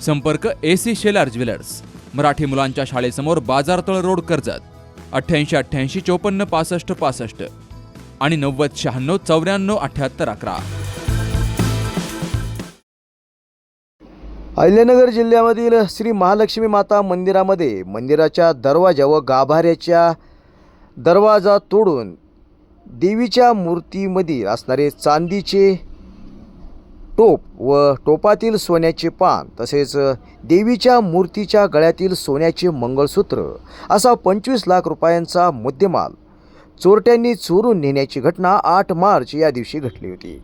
संपर्क A C Shelar jewellers. Marathi मुलांच्या शाळेसमोर बाजारतळ रोड कर्जत. अठ्ठ्याऐंशी अठ्ठ्याऐंशी चोपन्न पासष्ट पासष्ट. आणि नव्वद शहाण्णव चौऱ्याण्णव अठ्ठ्याहत्तर अकरा. अहिल्यानगर जिल्ह्यामधील श्री महालक्ष्मी माता मंदिरामध्ये मंदिराच्या दरवाजा व गाभाऱ्याच्या दरवाजा तोडून देवीच्या मूर्तीमध्ये असणारे चांदीचे टोप व टोपातील सोन्याचे पान तसेच देवीच्या मूर्तीच्या गळ्यातील सोन्याचे मंगळसूत्र असा पंचवीस लाख रुपयांचा मुद्देमाल चोरट्यांनी चोरून नेण्याची घटना आठ मार्च या दिवशी घडली होती.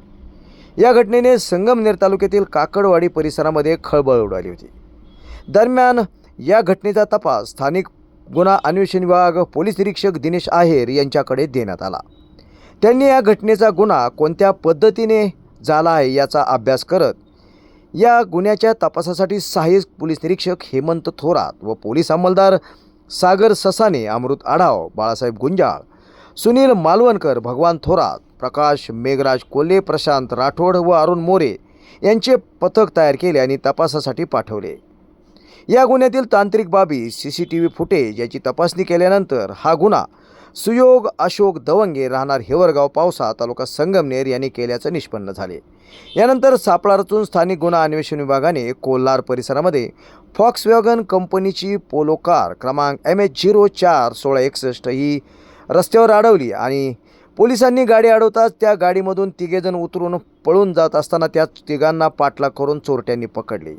या घटनेने संगमनेर तालुक्यातील काकडवाडी परिसरामध्ये खळबळ उडाली होती. दरम्यान या घटनेचा तपास स्थानिक गुन्हा अन्वेषण विभाग पोलीस निरीक्षक दिनेश आहेर यांच्याकडे देण्यात आला. त्यांनी या घटनेचा गुन्हा कोणत्या पद्धतीने झाला आहे याचा अभ्यास करत. या गुन्ह्याच्या तपासासाठी सहाय्यक पोलीस निरीक्षक हेमंत थोरात व पोलीस अंमलदार सागर ससाने अमृत आढाव बाळासाहेब गुंजाळ सुनील मालवणकर भगवान थोरात प्रकाश मेघराज कोल्हे प्रशांत राठोड व अरुण मोरे यांचे पथक तयार केले आणि तपासासाठी पाठवले. या गुन्ह्यातील तांत्रिक बाबी C C T V footage याची तपासणी केल्यानंतर हा गुन्हा सुयोग अशोक दवंगे राहणार हेवरगाव पावसा तालुका संगमनेर यांनी केल्याचं निष्पन्न झाले. यानंतर सापळारातून स्थानिक गुन्हा अन्वेषण विभागाने कोल्हार परिसरामध्ये फॉक्सवॅगन कंपनीची पोलो कार क्रमांक एम एच झिरो चार सोळा एकसष्ट ही रस्त्यावर अडवली आणि पोलिसांनी गाडी अडवताच त्या गाडीमधून तिघेजण उतरून पळून जात असताना त्या तिघांना पाठलाग करून चोरट्यांनी पकडले.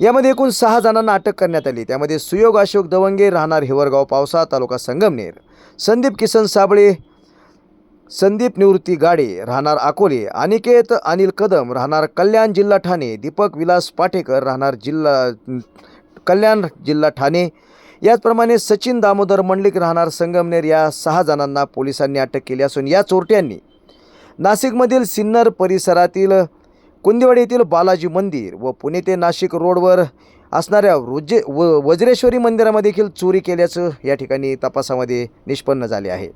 यामध्ये एकूण सहा जणांना अटक करण्यात आली. त्यामध्ये सुयोग अशोक दवंगे राहणार हिवरगाव पावसा तालुका संगमनेर. संदीप किसन साबळे संदीप निवृत्ती गाडे राहणार अकोले. अनिकेत अनिल कदम राहणार कल्याण जिल्हा ठाणे. दीपक विलास पाटेकर राहणार जिल्हा कल्याण जिल्हा ठाणे. याचप्रमाणे सचिन दामोदर मंडलिक राहणार संगमनेर. या सहा जणांना पोलिसांनी अटक केली असून या चोरट्यांनी नाशिकमधील सिन्नर परिसरातील कुंदिवाडी येथील बालाजी मंदिर व पुणे ते नाशिक रोडवर असणाऱ्या रोजे व वज्रेश्वरी मंदिरामध्ये देखील चोरी केल्याचं या ठिकाणी तपासामध्ये निष्पन्न झाले आहे.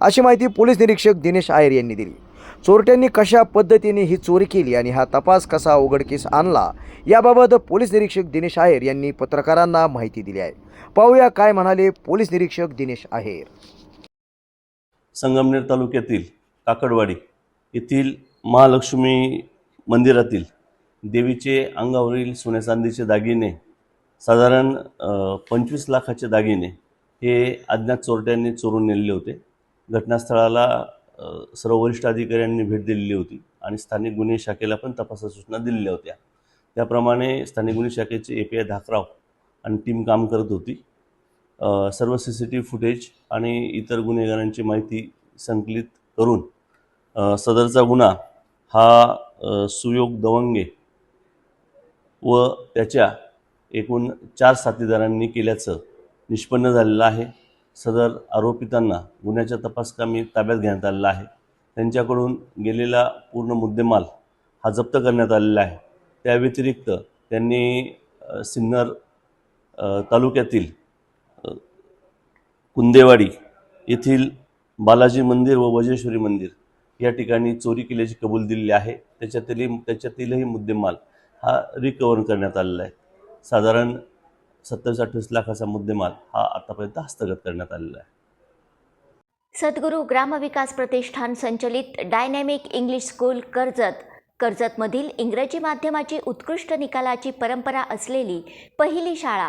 अशी माहिती पोलीस निरीक्षक दिनेश आयर यांनी दिली. चोरट्यांनी कशा पद्धतीने ही चोरी केली आणि हा तपास कसा उघडकीस आणला याबाबत पोलीस निरीक्षक दिनेश आहेर यांनी पत्रकारांना माहिती दिली आहे. पाहूया काय म्हणाले पोलीस निरीक्षक दिनेश आहेर संगमनेर तालुक्यातील काकडवाडी येथील महालक्ष्मी मंदिरातील देवीचे अंगावरील सोन्या चांदीचे दागिने साधारण पंचवीस लाखाचे दागिने हे अज्ञात चोरट्यांनी चोरून नेलेले होते. घटनास्थळाला सर्व वरिष्ठ अधिकाऱ्यांनी भेट दिलेली होती आणि स्थानिक गुन्हे शाखेला पण तपासा सूचना दिलेल्या होत्या. त्याप्रमाणे स्थानिक गुन्हे शाखेचे ए पी आय धाकराव आणि टीम काम करत होती. सर्व C C T V footage आणि इतर गुन्हेगारांची माहिती संकलित करून सदरचा गुन्हा हा सुयोग दवंगे व त्याच्या एकूण चार साथीदारांनी केल्याचं निष्पन्न झालेलं आहे. सदर आरोपितांना गुन्ह्याच्या तपासकामी ताब्यात घेण्यात आलेला आहे. त्यांच्याकडून गेलेला पूर्ण मुद्देमाल हा जप्त करण्यात आलेला आहे. त्या व्यतिरिक्त त्यांनी सिन्नर तालुक्यातील कुंदेवाडी येथील बालाजी मंदिर व वजेश्वरी मंदिर या ठिकाणी चोरी केल्याची कबूल दिलेली आहे. त्याच्यातील त्याच्यातीलही मुद्देमाल हा रिकवर करण्यात आलेला आहे. साधारण सत्तावीस अठ्ठावीस लाखाचा मुद्देमाल हा आतापर्यंत हस्तगत करण्यात आलेला आहे. सद्गुरू ग्रामविकास प्रतिष्ठान संचलित डायनॅमिक इंग्लिश स्कूल कर्जत कर्जतमधील इंग्रजी माध्यमाची उत्कृष्ट निकालाची परंपरा असलेली पहिली शाळा